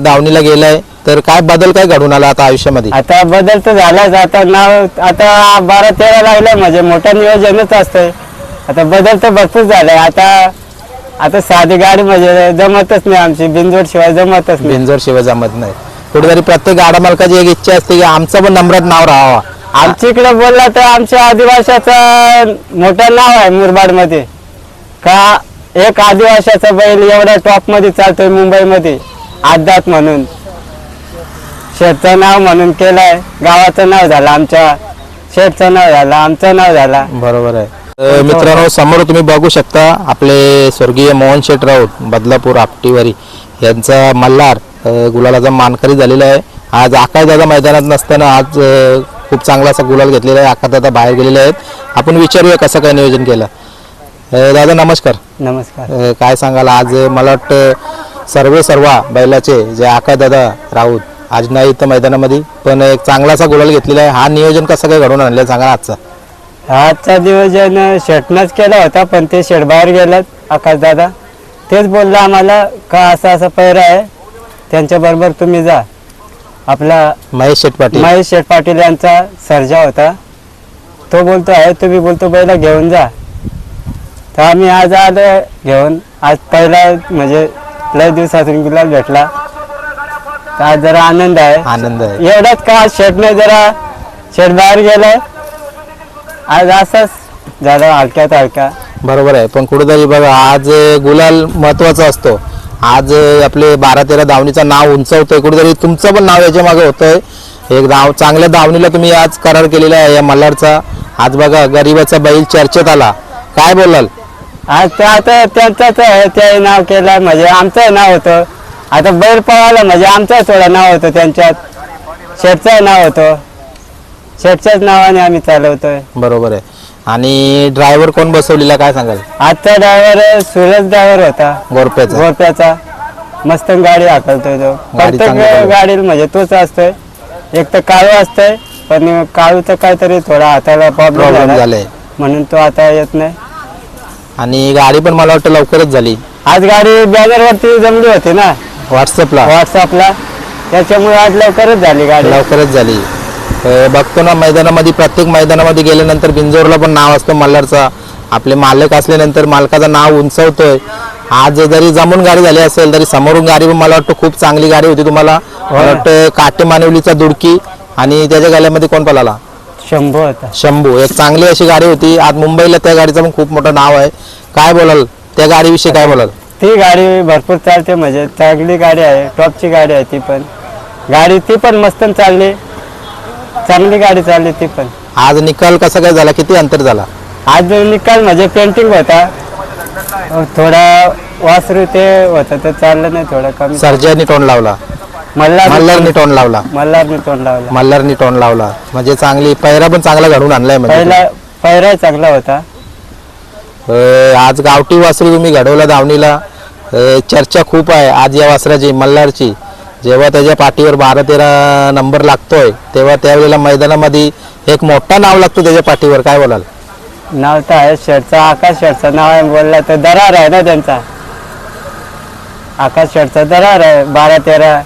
दावणीला गेलाय तर काय बदल काय घडून आला आता आयुष्यामध्ये? आता बदल तर झालाच. आता नाव आता बारा तेरा लागलाय म्हणजे मोठं नियोजनच असतंय. आता बदल तर भरपूर झालाय. आता आता साधी गाडी म्हणजे जमतच नाही आमची. बिनजोड शिवाय जमतच नाही. बिंजोर शिवाय जमत नाही. कुठेतरी प्रत्येक गाडा मालकाची एक इच्छा असते की आमचं पण नम्रत नाव राहावा. आमच्या इकडे बोलला तर आमच्या आदिवाशाचं मोठं नाव आहे मुरबाडमध्ये का एक आदिवाशाचा बैल एवढ्या टॉपमध्ये चालतोय मुंबईमध्ये. आदात म्हणून. शेठचं नाव म्हणून केलंय. गावाचं नाव झालं आमच्या. शेठचं नाव झालं आमचं नाव झालं. बरोबर आहे. मित्रांनो समोर तुम्ही बघू शकता आपले स्वर्गीय मोहन शेठ राऊत बदलापूर आपटीवारी यांचा मल्हार अ, गुलालाचा मानकरी झालेला आहे. आज आकाशदादा मैदानात नसताना आज अ, खूप चांगला असा गुलाल घेतलेला आहे. आकाशदादा बाहेर गेलेले आहेत. आपण विचारूया कसं काय नियोजन केलं. अ, दादा नमस्कार. नमस्कार. अ, काय सांगाल? आज मला वाटतं सर्वे सर्वा बैलाचे जे आकाशदादा राऊत. आज नाही इथं मैदानामध्ये पण एक चांगलासा गुलाल घेतलेला आहे. हा नियोजन कसं काय घडवून आणलं सांगा आजचा? आजचा नियोजन शेटनंच केला होता पण ते शेट बाहेर गेलेत आकाशदादा. तेच बोललं आम्हाला का असं असं पैर आहे? त्यांच्या बरोबर तुम्ही जा. आपला महेश शेठ पाटील. महेश शेठ पाटील यांचा सर्जा होता. तो बोलतो आहे तुम्ही बोलतो पहिला घेऊन जा. तर आम्ही आज आलो घेऊन. आज पहिला म्हणजे लय दिवसातून गुलाब भेटला आज जरा आनंद आहे. आनंद आहे. एवढाच का? आज शेटने जरा शेट बाहेर गेलाय आज असंच झालं हलक्यात हलका बरोबर आहे. पण कुठेतरी बघा आज गुलाल महत्त्वाचा असतो. आज आपले बारा तेरा धावणीचं नाव उंचवतोय. कुठेतरी तुमचं पण नाव याच्या मागे होतंय. एक धाव चांगल्या धावणीला तुम्ही आज करार केलेला आहे या मल्हारचा. आज बघा गरीबाचा बैल चर्चेत आला. काय बोलाल? आज ते आता त्यांचंच आहे ते नाव केलं म्हणजे आमचं नाव होतं. आता बैल पळाला म्हणजे आमचं थोडं नाव होतं त्यांच्यात. शेठचं नाव होतं. शेठच्याच नावाने आम्ही चालवतोय. बरोबर आहे. आणि ड्रायव्हर कोण बसवलेला काय सांगाल? आजचा ड्रायव्हर सुरज ड्रायव्हर होता. गोरप्याचा. गोरप्याचा. मस्त गाडी हाकलतोय तो. गाडी चांगली प्रत्येक चालवतो. गाडीला म्हणजे तोच असतोय. एक तर काळू असतंय पण काळूचं काहीतरी थोडा हाताला प्रॉब्लेम प्रॉब्लेम झाला. झालाय. म्हणून तो आता येत नाही. आणि गाडी पण मला वाटतं लवकरच झाली. आज गाडी बॅनर वरती जमली होती ना? व्हॉट्सअपला व्हॉट्सअपला त्याच्यामुळे आज लवकरच झाली गाडी. लवकरच झाली. अ, बघतो ना मैदानामध्ये प्रत्येक मैदानामध्ये गेल्यानंतर बिंजोरला पण नाव असतं मल्हारचा. आपले मालक असल्यानंतर मालकाचं नाव उंचवतोय. आज जरी जमून गाडी झाली असेल तरी समोरून गाडी पण मला वाटतं खूप चांगली गाडी होती तुम्हाला. मला वाटतं काटे मानवलीचा दुडकी आणि त्याच्या गाड्यामध्ये कोण पळाला? शंभू होता शंभू. एक चांगली अशी गाडी होती. आज मुंबईला त्या गाडीचं पण खूप मोठं नाव आहे. काय बोलाल? त्या गाडीविषयी काय बोलाल? ती गाडी भरपूर चालते म्हणजे चांगली गाडी आहे. टॉपची गाडी आहे ती पण. गाडी ती पण मस्त चालली चांगली. गाडी चालली ती पण. आज निकाल कसा काय झाला? किती अंतर झाला? आज निकाल म्हणजे पेंटिंग होता. थोडा वासरू ते होतं तर चाललं नाही थोडं कमी. सर्जानी टोन लावला. मल्हार मल्हारनी टोन लावला. मल्हारने तोंड लावला. मल्हारनी टोन लावला. म्हणजे चांगली पैरा पण चांगला घडून आणलाय म्हणजे पहिला पहिला चांगला होता. अं, आज गावठी वासरू तुम्ही घडवला धावणीला अं, चर्चा खूप आहे आज या वासराची मल्हारची. जेव्हा त्याच्या पाठीवर बारा तेरा नंबर लागतोय तेव्हा त्यावेळेला मैदानामध्ये एक मोठा नाव लागतो त्याच्या पाठीवर. काय बोलाल? नाव तर आहे शेठचा आकाश शेठचं नाव आहे. बोलला तर दरार आहे ना त्यांचा. आकाश शेठचा दरार आहे बारा तेरा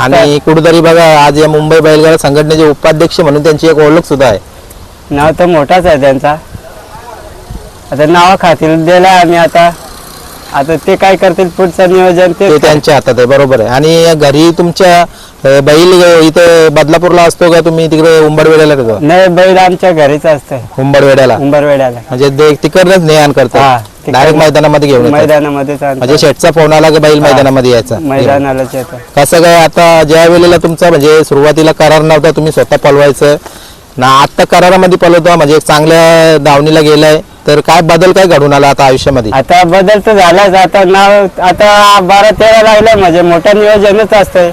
आणि कुठेतरी बघा आज या मुंबई बैलगाडा संघटनेचे उपाध्यक्ष म्हणून त्यांची एक ओळख सुद्धा आहे. नाव तर मोठाच आहे त्यांचा. आता नावा खातील दिला आम्ही आता. आता ते काय करतील पुढचं नियोजन ते त्यांच्या हातात आहे बरोबर आहे. आणि घरी तुमच्या बैल इथं बदलापूरला असतो का तुम्ही? तिकडे उंबडवेड्याला येतो नाही बैल आमच्या घरीच असतंय. उंबडवेड्याला उंबरवेड्याला. म्हणजे ते- तिकडनंच ने आण तिकडनं. डायरेक्ट मैदानामध्ये घेऊन येतात. मैदानामध्येच म्हणजे शेटचा फोन आला की बैल मैदानामध्ये यायचा? मैदानालाच येतं. कसं काय आता ज्या वेळेला तुमचा म्हणजे सुरुवातीला करार नव्हता तुम्ही स्वतः पलवायचं ना आता करारामध्ये पलवतो म्हणजे एक चांगल्या दावणीला गेलाय. तर काय बदल काय घडून आला आता आयुष्यामध्ये? आता बदल तर झालाच. आता नाव आता बारा तेरा लागलं. म्हणजे मोठं नियोजनच असतंय.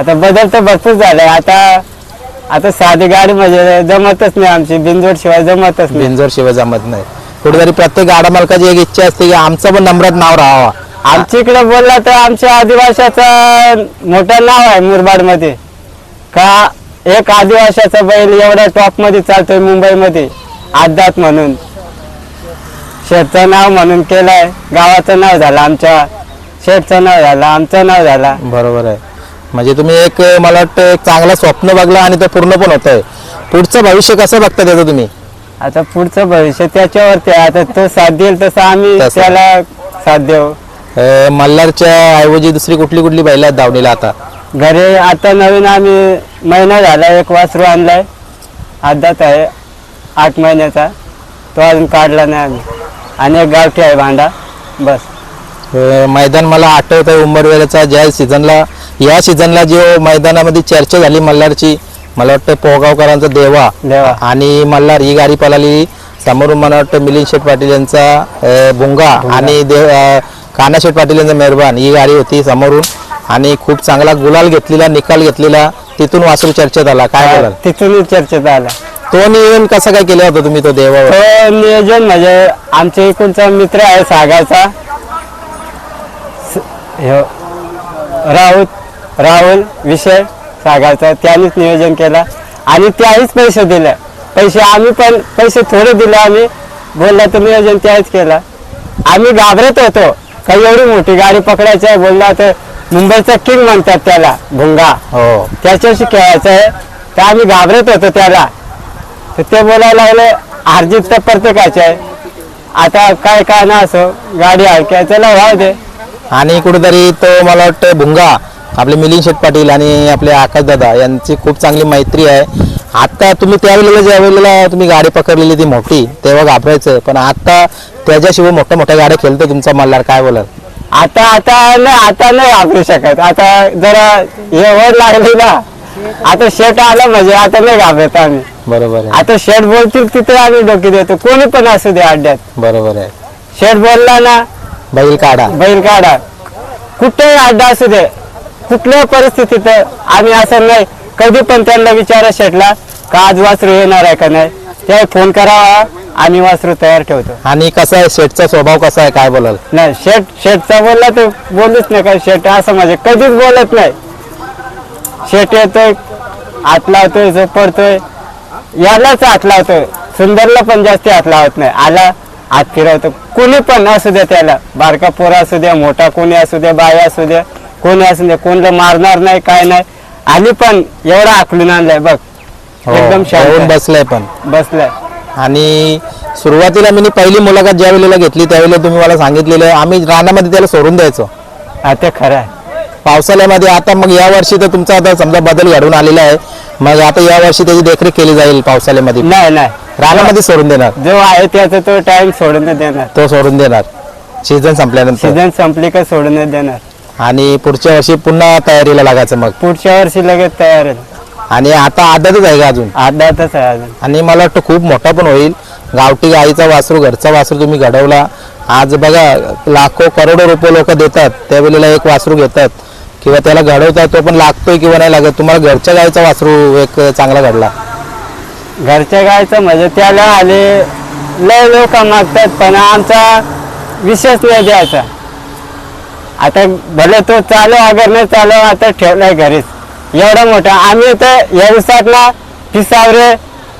आता बदल तर भरपूर झालाय. आता आता साधी गाडी म्हणजे जमतच नाही आमची. बिनजोड शिवाय जमतच नाही. बिंजोर शिवाय जमत नाही. कुठेतरी प्रत्येक गाडा मालकाची एक इच्छा असते की आमचं पण नम्रात नाव राहावा. आमच्या इकडे बोलला तर आमच्या आदिवाशाचं मोठं नाव आहे मुरबाडमध्ये का एक आदिवाशाचा बैल एवढ्या टॉपमध्ये चालतोय मुंबईमध्ये. आदात म्हणून. शेठचं नाव म्हणून केलंय. गावाचं नाव झालं आमच्या. शेठचं नाव झालं आमचं नाव झालं. बरोबर आहे. म्हणजे तुम्ही एक मला वाटतं एक चांगला स्वप्न बघला आणि ते पूर्ण पण होत आहे पुढचं भविष्य कसं बघता त्याचं तुम्ही? आता पुढचं भविष्य त्याच्यावरती आहे. आता तो साथ देईल तसं आम्ही तसं. त्याला साथ देऊ. अं, मल्हारच्या ऐवजी दुसरी कुठली कुठली बैल आहेत दावणीला आता? घरी आता नवीन आम्ही महिना झाला एक वासरू आणलाय. आदात आहे आठ महिन्याचा. तो अजून काढला नाही आम्ही. आणि एक गावठी आहे भांडा. बस. अं, मैदान मला आठवत आहे उंबरवेल्याचा ज्या सीझनला या सीझनला जो मैदानामध्ये चर्चा झाली मल्हारची मला वाटतं पोहगावकरांचा देवा देवा. आणि मल्हार ही गाडी पळाली. समोरून मला वाटतं मिलिंद शेठ पाटील यांचा भुंगा आणि देव काना शेठ पाटील यांचा मेहरबान ही गाडी होती समोरून. आणि खूप चांगला गुलाल घेतलेला निकाल घेतलेला तिथून वासरू चर्चेत आला. काय बोलाल? तिथून चर्चेत आला. तो नियोजन कसा काय केला होता तुम्ही तो देवावर? तो नियोजन म्हणजे आमच्या इकडचा मित्र आहे सागाचा. ह्यो राहुल विषय सागाचा त्यानेच नियोजन केला आणि त्याहीच पैसे दिले. पैसे आम्ही पण पैसे थोडे दिले आम्ही. बोलला तर नियोजन त्याहीच केला. आम्ही घाबरत होतो. काही एवढी मोठी गाडी पकडायची आहे बोलला तर मुंबईचा किंग म्हणतात त्याला भुंगा. हो. त्याच्याशी खेळायचं आहे. तर आम्ही घाबरत होतो त्याला. तर ते बोलायला लागले हारजीत तर प्रत्येकाचे आहे. आता काय काय ना असो गाडी हलक्या चला राहू दे. आणि कुठेतरी तो मला वाटतं भुंगा. आपले मिलिंद शेठ पाटील आणि आपले आकाश दादा यांची खूप चांगली मैत्री आहे. आता तुम्ही त्यावेळेला ज्या वेळेला तुम्ही गाडी पकडलेली ती मोठी तेव्हा घाबरायचं. पण आता त्याच्याशिवाय मोठ्या मोठ्या गाड्या खेळतो तुमचा मल्हार काय बोलाल? आता आता नाही आता नाही घाबरू शकत. आता जरा हे वड लागली ना. आता शेट आलं म्हणजे आता नाही घाबरत आम्ही. बरोबर आहे. आता शेट बोलतील तिथे आम्ही डोकी देतो. कोणी पण असू दे अड्ड्यात. बरोबर आहे. शेट बोलला ना बैल काढा. बैल काढा. कुठेही अड्डा असू दे. कुठल्याही परिस्थितीत आम्ही असं नाही. कधी पण त्यांना विचारा शेटला का आज वासरू येणार आहे का नाही? ते फोन करावा. आम्ही वासरू तयार ठेवतो. आणि कसा आहे शेठचा स्वभाव कसा आहे काय बोलाल? नाही शेट शेटचा बोलला तर बोलूच नाही का शेट असं म्हणजे कधीच बोलत नाही. शेट येतोय हात लावतोय झोपडतोय. यालाच हात लावतोय. सुंदरला पण जास्ती हात लावत नाही. आला हात फिरवतो. कोणी पण असू द्या त्याला. बारका पोरा असू द्या मोठा कोणी असू द्या बाय असू द्या कोणी असू द्या कोणला मारणार नाही काय नाही. आणि पण एवढा आकलून आणलाय बघ. हो, एकदम शांत येऊन आहे. बसलाय पण. बसलाय. आणि सुरुवातीला मी पहिली मुलाखत ज्या वेळेला घेतली त्यावेळेला तुम्ही मला सांगितलेलं आम्ही रानामध्ये त्याला सोडून द्यायचो. हा ते खरं आहे. पावसाळ्यामध्ये आता मग या वर्षी तर तुमचा आता समजा बदल घडून आलेला आहे मग आता या वर्षी त्याची देखरेख केली जाईल पावसाळ्यामध्ये? नाही नाही. रानामध्ये सोडून देणार? जो आहे त्याचा तो टाइम सोडून नाही देणार. तो सोडून देणार. सीझन संपल्यानंतर. सीझन संपली का सोडून नाही देणार. आणि पुढच्या वर्षी पुन्हा तयारीला लागायचं मग? पुढच्या वर्षी लगेच तयार आहे आणि आता आदतच आहे का अजून? आधातच आहे अजून. आणि मला वाटतं खूप मोठा पण होईल. गावठी गाईचा वासरू घरचा वासरू तुम्ही घडवला. आज बघा लाखो करोडो रुपये लोक देतात. त्यावेळेला एक वासरू घेतात. किंवा त्याला घडवतात तो पण लागतोय किंवा नाही लागत. तुम्हाला घरच्या गाईचा वासरू एक चांगला घडला. घरच्या गायचं म्हणजे त्याला आले लय लोक मागतात पण आमचा विषयच नाही द्यायचा. आता भले तो चालू अगर नाही चालू आता ठेवलाय घरीच. एवढा मोठा. आम्ही तर या दिवसात ना पिसावरे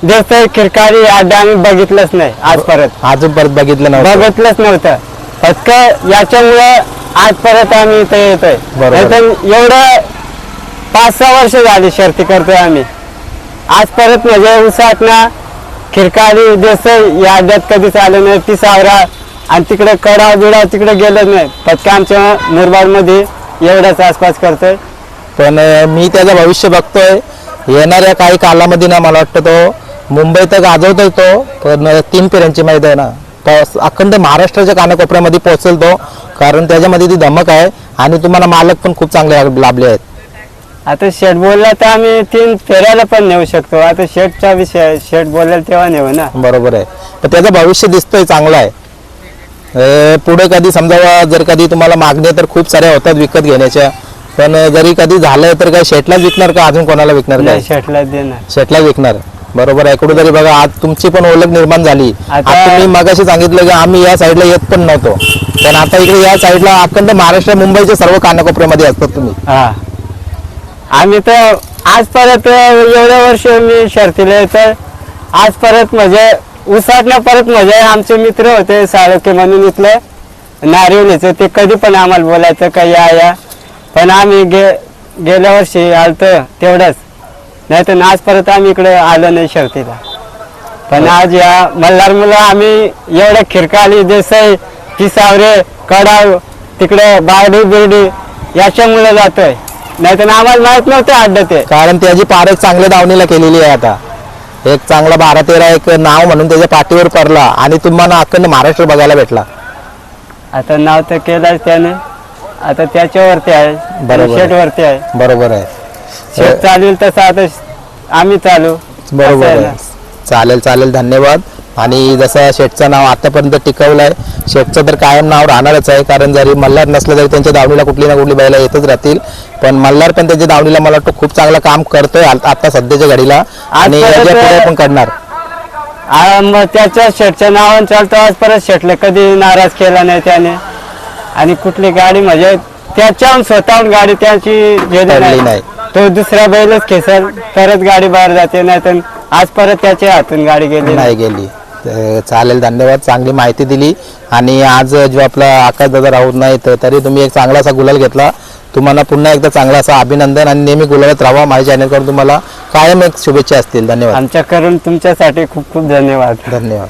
देसाई खिरकारी अड्डा आम्ही बघितलंच नाही आज परत अजून परत बघितलं नव्हतं. बघितलंच नव्हतं. फक्त याच्यामुळे आज परत आम्ही इथे येतोय. बरोबर. नाहीतर एवढं पाच सहा वर्ष झाली शर्ती करतोय आम्ही. आज परत म्हणजे उसात ना खिरकाली देसाई या अड्ड्यात कधीच आलं नाही. ती सावरा आणि तिकडे कडा बिडा तिकडे गेलं नाही. फक्त आमच्या मुरबाडमध्ये एवढ्याच आसपास करतोय. पण मी त्याचं भविष्य बघतोय. येणाऱ्या काही कालामध्ये ना मला वाटतं तो मुंबई तर गाजवतोय तो पण तीन पिऱ्यांची माहिती आहे ना. तो अखंड महाराष्ट्राच्या कानाकोपऱ्यामध्ये पोहोचेल तो कारण त्याच्यामध्ये ती धमक आहे आणि तुम्हाला मालक पण खूप चांगले लाभले आहेत. आता शेट बोलला तर आम्ही तीन फेऱ्याला पण नेऊ शकतो. आता शेटचा विषय शेट बोलला तेव्हा नेऊ ना. बरोबर आहे. पण त्याचं भविष्य दिसतोय चांगलं आहे. पुढे कधी समजा जर कधी तुम्हाला मागण्या तर खूप साऱ्या होतात विकत घेण्याच्या. पण जरी कधी झालं तर काय शेटलाच विकणार का? अजून कोणाला विकणार काय? शेटला देणार. शेटला विकणार. बरोबर आहे. कुठेतरी बघा आज तुमची पण ओळख निर्माण झाली. आता- तुम्ही मगाशी सांगितलं की आम्ही या साईडला येत पण नव्हतो. पण आता इकडे या साईडला अखंड महाराष्ट्र मुंबईच्या सर्व कानाकोपऱ्यामध्ये असतात तुम्ही. हा. आम्ही तर आज परत एवढ्या वर्ष मी शर्तीला तर आज परत म्हणजे उसाटला परत म्हणजे आमचे मित्र होते साळके म्हणून इथले. नारिवलीचे ते कधी पण आम्हाला बोलायचं का या या. पण आम्ही गे गेल्या वर्षी आलतं तेवढंच. नाही तर आज परत आम्ही इकडे आलो नाही शर्तीला. पण आज या मल्हार मुलं आम्ही एवढ्या खिरकाली देसाई पिसावरे कडाव तिकडे बारडी बिरडी याच्यामुळे जातोय. नाही तर आम्हाला माहीत नव्हतं अड्डा ते. कारण त्याची पारच चांगल्या दावणीला केलेली आहे आता. एक चांगला बारा तेरा एक नाव म्हणून त्याच्या पाठीवर पडला आणि तुम्हाला अखंड महाराष्ट्र बघायला भेटला. आता नाव तर केलंच त्याने. आता त्याच्यावरती आहे. बरोबर आहे. शेटवरती आहे. बरोबर आहे. शेत चालेल तसं आता आम्ही चालू. बरोबर असं आहे आहे. ना. चालेल चालेल धन्यवाद. आणि जसं शेठचं नाव आतापर्यंत टिकवलं आहे शेठचं तर कायम नाव राहणारच आहे कारण जरी मल्हार नसलं तरी त्यांच्या दावणीला कुठली ना कुठली बैला येतच राहतील. पण मल्हार पण त्यांच्या दावणीला मला वाटतं खूप चांगलं काम करतोय आता सध्याच्या घडीला. आणि पण करणार. मग त्याच्या शेटच्या नावाने चालतो आज परत शेटले कधी नाराज केला नाही त्याने. आणि कुठली गाडी म्हणजे त्याच्याहून स्वतःहून गाडी त्याची नाही. तो दुसऱ्या बैलच खेचल परत गाडी बाहेर जाते नाही तर आज परत त्याच्या हातून गाडी गेली. नाही गेली. तर चालेल धन्यवाद चांगली माहिती दिली. आणि आज जो आपला आकाश दादा राहत नाही तर तरी तुम्ही एक चांगला असा गुलाल घेतला. तुम्हाला पुन्हा एकदा चांगला असा अभिनंदन आणि नेहमी गुलालात राहा माझ्या चॅनलकडून तुम्हाला कायम एक शुभेच्छा असतील. धन्यवाद. आमच्याकडून तुमच्यासाठी खूप खूप धन्यवाद. धन्यवाद.